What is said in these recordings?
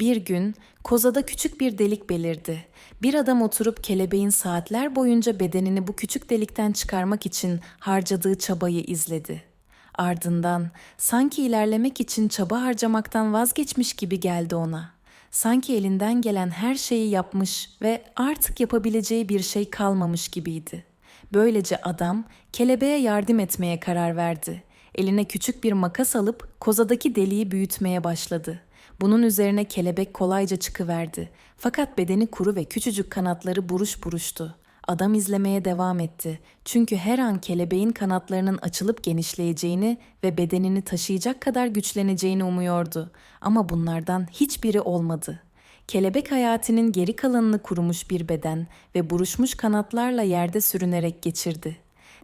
Bir gün kozada küçük bir delik belirdi. Bir adam oturup kelebeğin saatler boyunca bedenini bu küçük delikten çıkarmak için harcadığı çabayı izledi. Ardından sanki ilerlemek için çaba harcamaktan vazgeçmiş gibi geldi ona. Sanki elinden gelen her şeyi yapmış ve artık yapabileceği bir şey kalmamış gibiydi. Böylece adam kelebeğe yardım etmeye karar verdi. Eline küçük bir makas alıp kozadaki deliği büyütmeye başladı. Bunun üzerine kelebek kolayca çıkıverdi. Fakat bedeni kuru ve küçücük kanatları buruş buruştu. Adam izlemeye devam etti. Çünkü her an kelebeğin kanatlarının açılıp genişleyeceğini ve bedenini taşıyacak kadar güçleneceğini umuyordu. Ama bunlardan hiçbiri olmadı. Kelebek hayatının geri kalanını kurumuş bir beden ve buruşmuş kanatlarla yerde sürünerek geçirdi.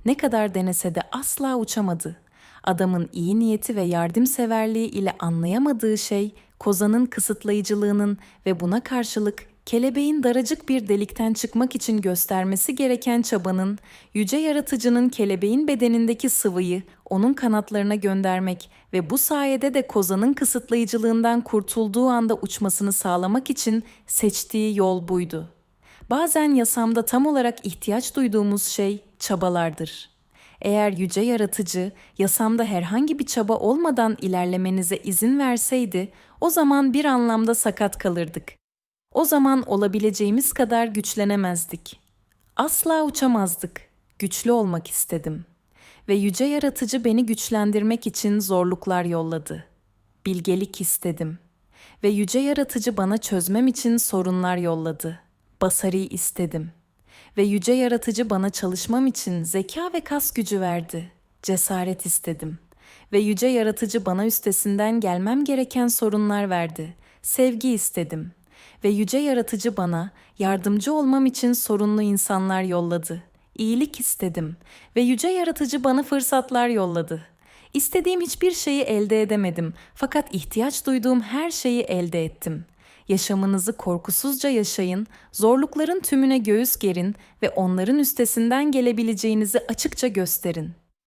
Ne kadar denese de asla uçamadı. Adamın iyi niyeti ve yardımseverliği ile anlayamadığı şey kozanın kısıtlayıcılığının ve buna karşılık kelebeğin daracık bir delikten çıkmak için göstermesi gereken çabanın yüce yaratıcının kelebeğin bedenindeki sıvıyı onun kanatlarına göndermek ve bu sayede de kozanın kısıtlayıcılığından kurtulduğu anda uçmasını sağlamak için seçtiği yol buydu. Bazen yasamda tam olarak ihtiyaç duyduğumuz şey çabalardır. Eğer yüce yaratıcı yasamda herhangi bir çaba olmadan ilerlemenize izin verseydi, o zaman bir anlamda sakat kalırdık. O zaman olabileceğimiz kadar güçlenemezdik. Asla uçamazdık. Güçlü olmak istedim. Ve yüce yaratıcı beni güçlendirmek için zorluklar yolladı. Bilgelik istedim. Ve yüce yaratıcı bana çözmem için sorunlar yolladı. Basari istedim. Ve yüce yaratıcı bana çalışmam için zeka ve kas gücü verdi. Cesaret istedim. Ve yüce yaratıcı bana üstesinden gelmem gereken sorunlar verdi. Sevgi istedim. Ve yüce yaratıcı bana yardımcı olmam için sorunlu insanlar yolladı. İyilik istedim ve yüce yaratıcı bana fırsatlar yolladı. İstediğim hiçbir şeyi elde edemedim fakat ihtiyaç duyduğum her şeyi elde ettim. Yaşamınızı korkusuzca yaşayın, zorlukların tümüne göğüs gerin ve onların üstesinden gelebileceğinizi açıkça gösterin.